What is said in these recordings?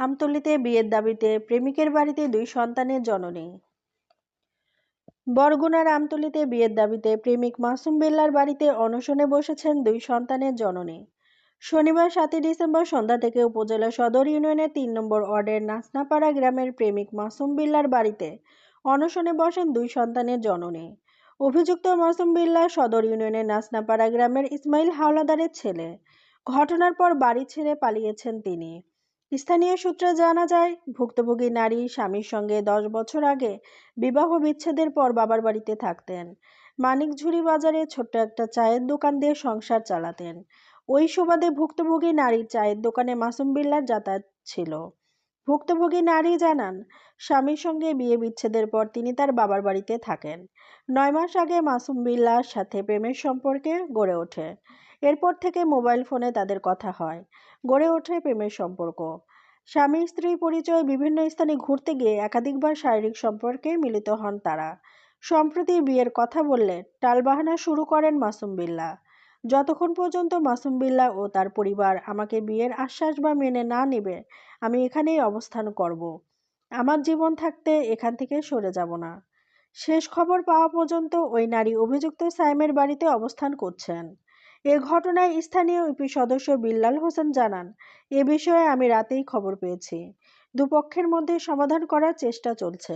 আমতলীতে বিয়ের দাবিতে প্রেমিকের বাড়িতে দুই সন্তানের জননী। বরগুনার আমতলিতে বিয়ের দাবিতে প্রেমিক মাসুম বিল্লার বাড়িতে অনশনে বসেছেন দুই সন্তানের জননী। শনিবার সাতই ডিসেম্বর সন্ধ্যা থেকে উপজেলা সদর ইউনিয়নের তিন নম্বর ওয়ার্ডের নাসনাপাড়া গ্রামের প্রেমিক মাসুম বিল্লার বাড়িতে অনশনে বসেন দুই সন্তানের জননী। অভিযুক্ত মাসুম বিল্লা সদর ইউনিয়নের নাসনাপাড়া গ্রামের ইসমাইল হাওলাদারের ছেলে। ঘটনার পর বাড়ি ছেড়ে পালিয়েছেন তিনি। স্থানীয় সূত্রে জানা যায়, ভুক্তভোগী নারী স্বামীর সঙ্গে দশ বছর আগে বিবাহ বিচ্ছেদের পর বাবার বাড়িতে থাকতেন। মানিকঝুড়ি বাজারে ছোট্ট একটা চায়ের দোকান দিয়ে সংসার চালাতেন। ওই সুবাদে ভুক্তভোগী নারীর চায়ের দোকানে মাসুম বিল্লার যাতায়াত ছিল। ভুক্তভোগী নারী জানান, স্বামীর সঙ্গে বিয়ে বিচ্ছেদের পর তিনি তার বাবার বাড়িতে থাকেন। নয় মাস আগে মাসুম বিল্লার সাথে প্রেমের সম্পর্কে গড়ে ওঠে। এরপর থেকে মোবাইল ফোনে তাদের কথা হয়। গড়ে ওঠে প্রেমের সম্পর্ক। স্বামী, স্ত্রী পরিচয় বিভিন্ন স্থানে ঘুরতে গিয়ে একাধিকবার শারীরিক সম্পর্কে মিলিত হন তারা। সম্প্রতি বিয়ের কথা বললে টালবাহানা শুরু করেন মাসুম বিল্লা। যতক্ষণ পর্যন্ত মাসুম বিল্লা ও তার পরিবার আমাকে বিয়ের আশ্বাস বা মেনে না নেবে, আমি এখানেই অবস্থান করব। আমার জীবন থাকতে এখান থেকে সরে যাব না। শেষ খবর পাওয়া পর্যন্ত ওই নারী অভিযুক্ত সাইমের বাড়িতে অবস্থান করছেন। এ ঘটনায় স্থানীয় ইউপি সদস্য বিল্লাল হোসেন জানান এ বিষয়ে আমি রাতেই খবর পেয়েছি। দুপক্ষের মধ্যে সমাধান করার চেষ্টা চলছে।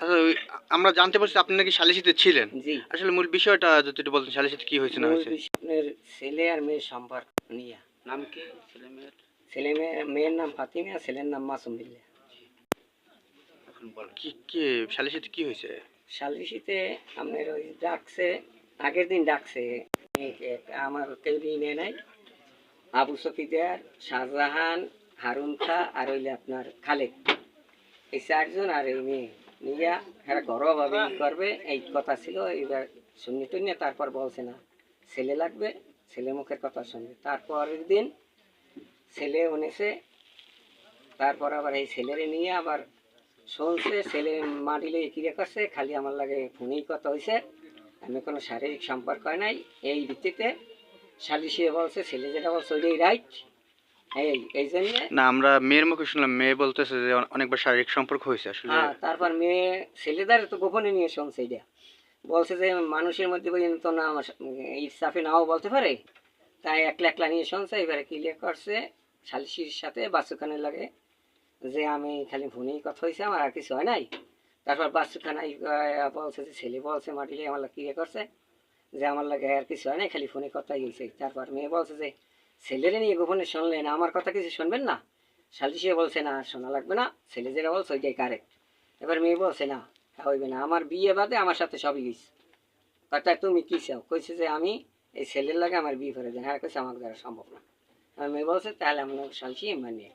আচ্ছা ওই আমরা জানতে পারছি আপনি নাকি সালিসিতে ছিলেন। জি। আসলে মূল বিষয়টা যদি একটু বলতেন সালিসিতে কি হয়েছে না হয়েছে? আপনার ছেলে আর মেয়ের সম্পর্ক নিয়ে। নাম কি? ছেলে মেয়ের? ছেলে মেয়ের মেয়ের নাম ফাতিমা ছেলের নাম মাসুম বিল্লা এখন বলেন কি কি সালিসিতে কি হয়েছে? সালিশিতে আপনার ওই ডাকছে আগের দিন ডাকছে আমার কেউ নেয় নাই। আবু সফিদার শাহজাহান হারুন খা আর হইলে আপনার খালেক এই চারজন আর এই মেয়ে নিয়া হ্যাঁ ঘরোয়াভাবে করবে, এই কথা ছিল এবার শুনি টুনিয়ে তারপর বলছে না। ছেলে লাগবে, ছেলে মুখের কথা শুনবে। তারপরের দিন ছেলে উনেছে তারপর আবার এই ছেলেরে নিয়ে আবার শুনছে, ছেলে মাটিলে কিরে করছে, খালি আমার লাগে ফোনেই কথা হয়েছে আমি কোনো শারীরিক সম্পর্ক হয় নাই। এই ভিত্তিতে সালিশিয়ে বলছে ছেলে যেটা বলছে ওইটাই রাইট এই এই জন্য না আমরা মেয়ের মুখে শুনলাম মেয়ে বলতেছে যে অনেকবার শারীরিক সম্পর্ক হয়েছে আসলে। হ্যাঁ তারপর মেয়ে ছেলেদের তো গোপনে নিয়ে শুনছে এটা। বলছে যে মানুষের মধ্যে পর্যন্ত না আমার ইসাফে নাও বলতে পারে। তাই একলা একলা নিয়ে শুনছে এবারে ক্লিয়ার করছে শালিশির সাথে বাসুখানের লাগে যে আমি খালি ফোনেই কথা হয়েছে আমার আর কিছু হয় নাই। তারপর বাসুখানাই বলছে যে, ছেলে বলছে মাটিলে আমার লাগে ক্লিয়ার করছে? যে, আমার লাগে আর কিছু হয় না খালি ফোনে কথাই হয়েছে তারপর মেয়ে বলছে যে, ছেলেরে নিয়ে গোপনে শুনলেন, আমার কথা কিছু শুনবেন না? সালিশিয়ে বলছে, না, শোনা লাগবে না, ছেলে যেটা বলছে ওইটাই কারেক্ট এবার মেয়ে বলছে, না হইবে না, আমার বিয়ে বাদে আমার সাথে সবই গেছে কথা তুমি কি চাও? কইছে যে, আমি এই ছেলের লাগে আমার বিয়ে করে দেন। হ্যাঁ কইছে আমার দ্বারা সম্ভব না। মেয়ে বলছে, তাহলে আমরা সালসি মানে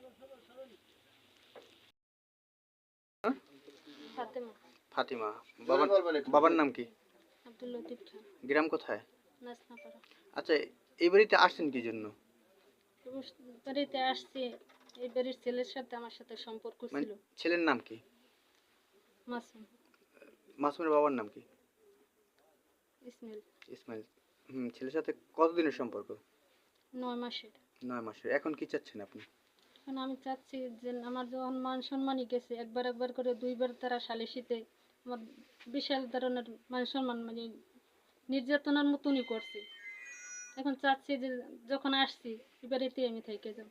ফাতেমা। ফাতিমা। বাবার বাবার নাম কি? আব্দুল লতিফ খান। গ্রাম কোথায়? নাসনাপাড়া আচ্ছা এই বাড়িতে আসছেন কি জন্য? বাড়িতে আসছি। এই বাড়ির ছেলের সাথে আমার সাথে সম্পর্ক মানে ছিল। ছেলের নাম কি? মাসুম। মাসুমের বাবার নাম কি? ইসমাইল। ইসমাইল। হুম ছেলের সাথে কতদিনের সম্পর্ক? নয় মাসের। নয় মাসের। এখন কি চাচ্ছেন আপনি? এখন আমি চাচ্ছি যে আমার যখন মান সম্মানই গেছে একবার একবার করে দুইবার তারা সালিশিতে আমার বিশাল ধরনের মান সম্মান মানে নির্যাতনার মতনই করছে। এখন চাচ্ছি যে যখন আসছি এবারেতেই আমি থেকে যাব।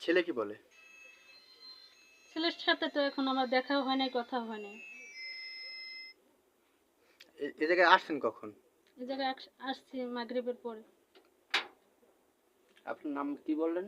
ছেলে কি বলে? ছেলের সাথে তো এখন আমার দেখাও হয় নাই কথা হয় নাই। এ- এ জায়গায় আসছেন কখন? এই জায়গায় আসছি মাগরিবের পরে। আপনার নাম কি বললেন?